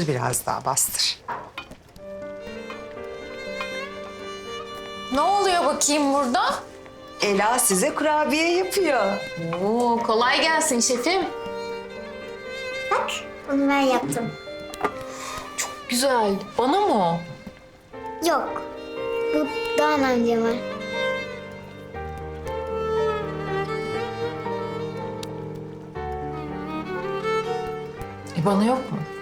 Bastır biraz daha bastır. Ne oluyor bakayım burada? Ela size kurabiye yapıyor. Oo, kolay gelsin şefim. Bak bunu ben yaptım. Güzel. Bana mı o? Yok. Bu Doğan amcama. E bana yok mu?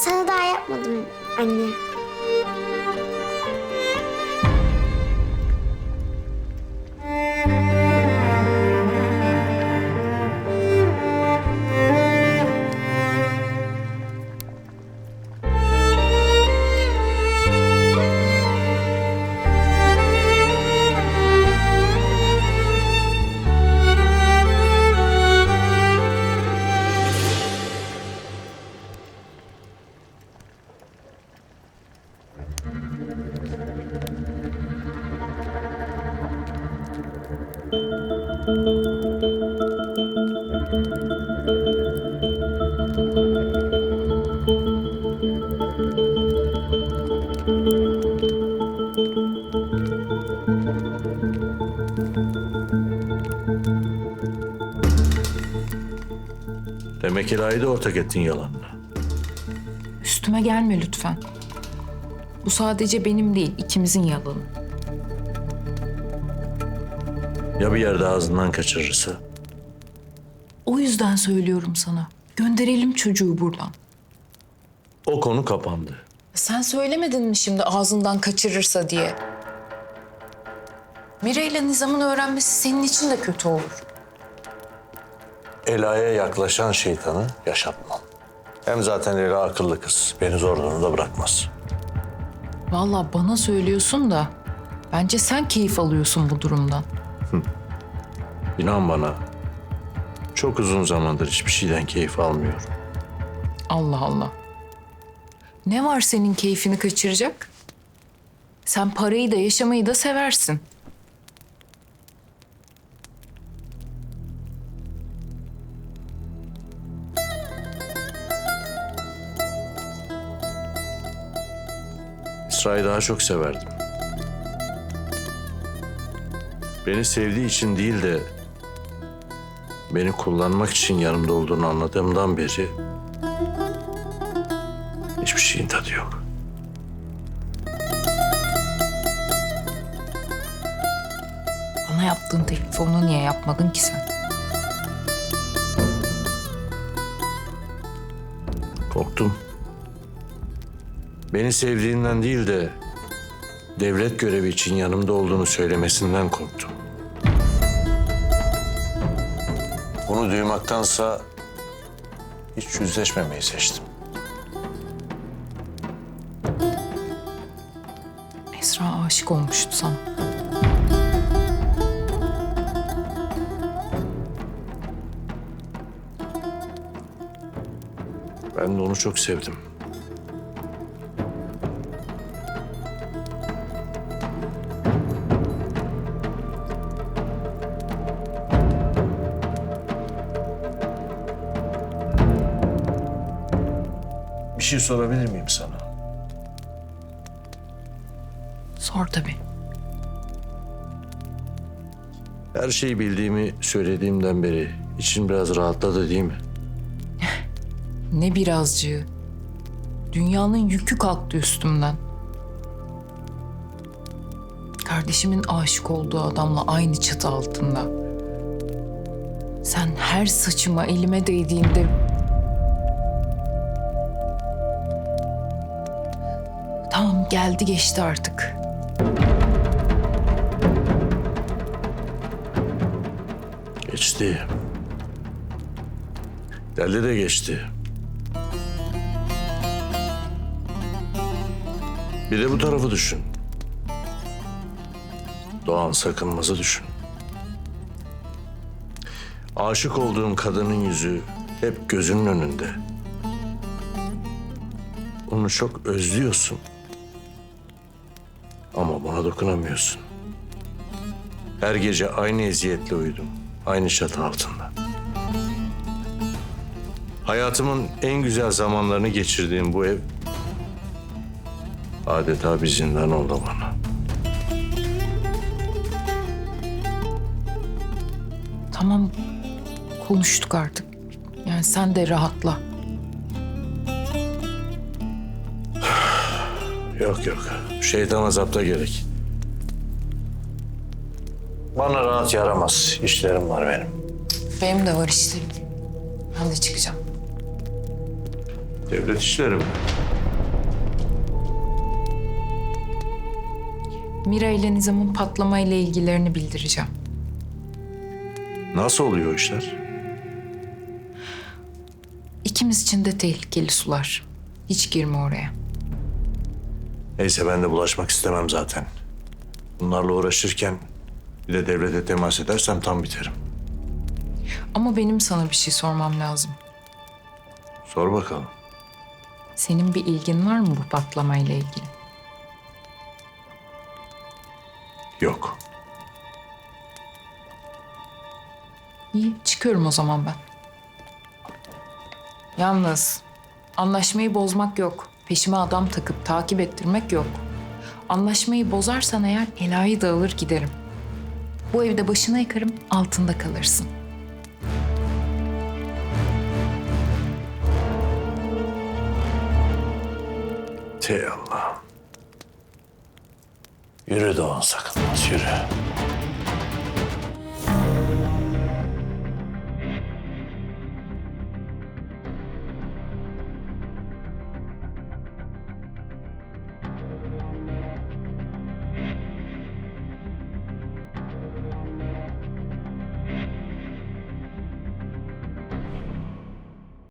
Sana daha yapmadım anne. Demek Ela'yı da ortak ettin yalanla. Üstüme gelme lütfen. Bu sadece benim değil, ikimizin yalanı. Ya bir yerde ağzından kaçırırsa? O yüzden söylüyorum sana. Gönderelim çocuğu buradan. O konu kapandı. Sen söylemedin mi şimdi ağzından kaçırırsa diye? Mire ile Nizam'ın öğrenmesi senin için de kötü olur. Ela'ya yaklaşan şeytanı yaşatmam. Hem zaten Ela akıllı kız. Beni zor durumda bırakmaz. Vallahi bana söylüyorsun da bence sen keyif alıyorsun bu durumdan. İnan bana. Çok uzun zamandır hiçbir şeyden keyif almıyorum. Allah Allah. Ne var senin keyfini kaçıracak? Sen parayı da yaşamayı da seversin. İsra'yı daha çok severdim. Beni sevdiği için değil de beni kullanmak için yanımda olduğunu anladığımdan beri hiçbir şeyin tadı yok. Bana yaptığın teklifi ona niye yapmadın ki sen? Korktum. Beni sevdiğinden değil de devlet görevi için yanımda olduğunu söylemesinden korktum. Bunu duymaktansa hiç yüzleşmemeyi seçtim. Esra aşık olmuştu sana. Ben de onu çok sevdim. Şey sorabilir miyim sana? Sor tabii. Her şeyi bildiğimi söylediğimden beri için biraz rahatladı değil mi? Ne birazcığı. Dünyanın yükü kalktı üstümden. Kardeşimin aşık olduğu adamla aynı çatı altında. Sen her saçıma elime değdiğinde... Tamam geldi geçti artık. Geçti. Geldi de geçti. Bir de bu tarafı düşün. Doğan sakınmazı düşün. Aşık olduğun kadının yüzü hep gözünün önünde. Onu çok özlüyorsun. Buna dokunamıyorsun. Her gece aynı eziyetle uyudum. Aynı çatı altında. Hayatımın en güzel zamanlarını geçirdiğim bu ev adeta bir zindan oldu bana. Tamam konuştuk artık. Yani sen de rahatla. Yok yok. Şeytan azapta gerek. Bana rahat yaramaz. İşlerim var benim. Benim de var işte. Ben de çıkacağım. Devlet işleri mi? Mira ile Nizam'ın patlamayla ilgilerini bildireceğim. Nasıl oluyor o işler? İkimiz için de tehlikeli sular. Hiç girme oraya. Neyse ben de bulaşmak istemem zaten. Bunlarla uğraşırken bir de devlete temas edersem tam biterim. Ama benim sana bir şey sormam lazım. Sor bakalım. Senin bir ilgin var mı bu patlamayla ilgili? Yok. İyi, çıkıyorum o zaman ben. Yalnız anlaşmayı bozmak yok. Peşime adam takıp takip ettirmek yok. Anlaşmayı bozarsan eğer Ela'yı da alır giderim. Bu evde başına yıkarım, altında kalırsın. Tey Allah. Yürü Doğan sakınmaz yürü.